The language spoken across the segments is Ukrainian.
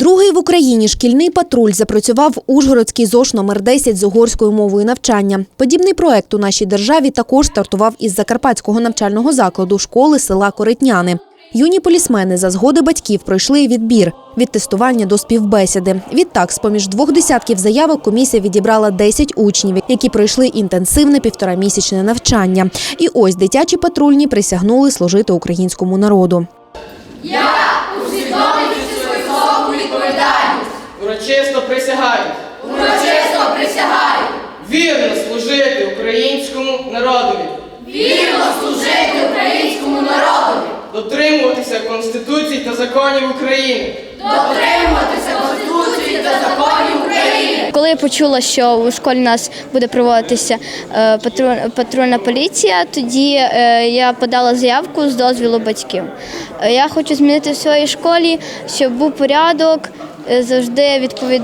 Другий в Україні шкільний патруль запрацював Ужгородський ЗОШ номер 10 з угорською мовою навчання. Подібний проект у нашій державі також стартував із закарпатського навчального закладу школи села Коритняни. Юні полісмени за згоди батьків пройшли відбір від тестування до співбесіди. Відтак, з поміж двох десятків заявок комісія відібрала 10 учнів, які пройшли інтенсивне півторамісячне навчання. І ось дитячі патрульні присягнули служити українському народу. Урочисто присягаю. Урочисто присягаю Вірно служити українському народові. вірно служити українському народові, Дотримуватися Конституції та законів України. дотримуватися Конституції та законів України. Коли почула, що у школі у нас буде проводитися е, патруль- патрульна поліція, тоді е, я подала заявку з дозвілу батьків. Е, Я хочу змінити в своїй школі, щоб був порядок, завжди відповід...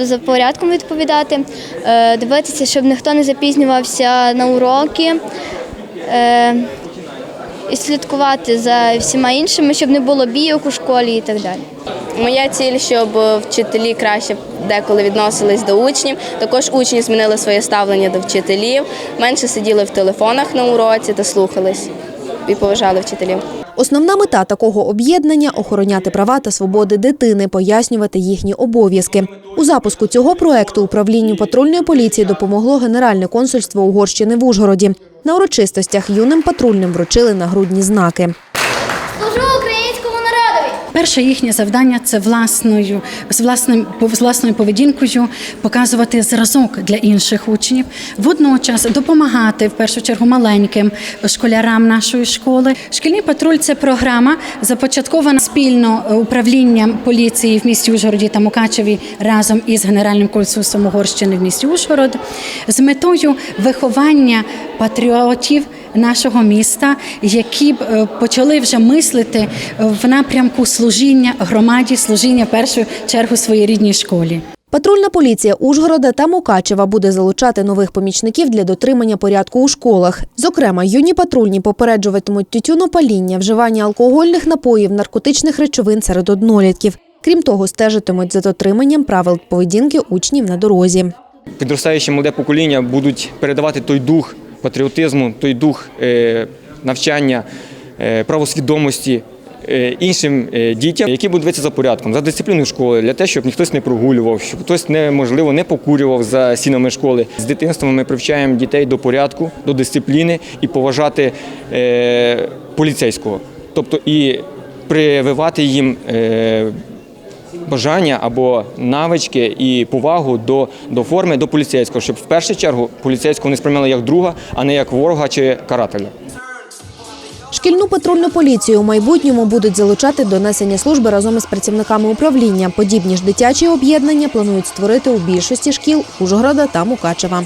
за, порядком відповідати, дивитися, щоб ніхто не запізнювався на уроки. І слідкувати за всіма іншими, щоб не було бійок у школі і так далі. Моя ціль, щоб вчителі краще деколи відносились до учнів. Також учні змінили своє ставлення до вчителів, менше сиділи в телефонах на уроці та слухались і поважали вчителів. Основна мета такого об'єднання охороняти права та свободи дитини, пояснювати їхні обов'язки. У запуску цього проекту управлінню патрульної поліції допомогло Генеральне консульство Угорщини в Ужгороді. На урочистостях юним патрульним вручили нагрудні знаки. Перше їхнє завдання це власною з власним з власною поведінкою показувати зразок для інших учнів, водночас допомагати в першу чергу маленьким школярам нашої школи. Шкільний патруль це програма, започаткована спільно управлінням поліції в місті Ужгороді та Мукачеві разом із Генеральним консульством Угорщини в місті Ужгород з метою виховання патріотів нашого міста, які б е, почали вже мислити в напрямку служіння громаді, служіння в першу чергу своїй рідній школі. Патрульна поліція Ужгорода та Мукачева буде залучати нових помічників для дотримання порядку у школах. Зокрема, юні патрульні попереджуватимуть тютюнопаління, вживання алкогольних напоїв, наркотичних речовин серед однолітків. Крім того, стежитимуть за дотриманням правил поведінки учнів на дорозі. підростаюче молоде покоління будуть передавати той дух патріотизму, той дух е, навчання, е, правосвідомості е, іншим дітям, які будуть дивитися за порядком, за дисципліною школи, для того, щоб ніхтось не прогулював, щоб хтось не, можливо не покурював за стінами школи. З дитинства ми привчаємо дітей до порядку, до дисципліни і поважати поліцейського. Тобто і прививати їм. Е, бажання або навички і повагу до, до форми, до поліцейського, щоб в першу чергу поліцейського не сприймали як друга, а не як ворога чи карателя. Шкільну патрульну поліцію у майбутньому будуть залучати до несення служби разом із працівниками управління. Подібні ж дитячі об'єднання планують створити у більшості шкіл Ужгорода та Мукачева.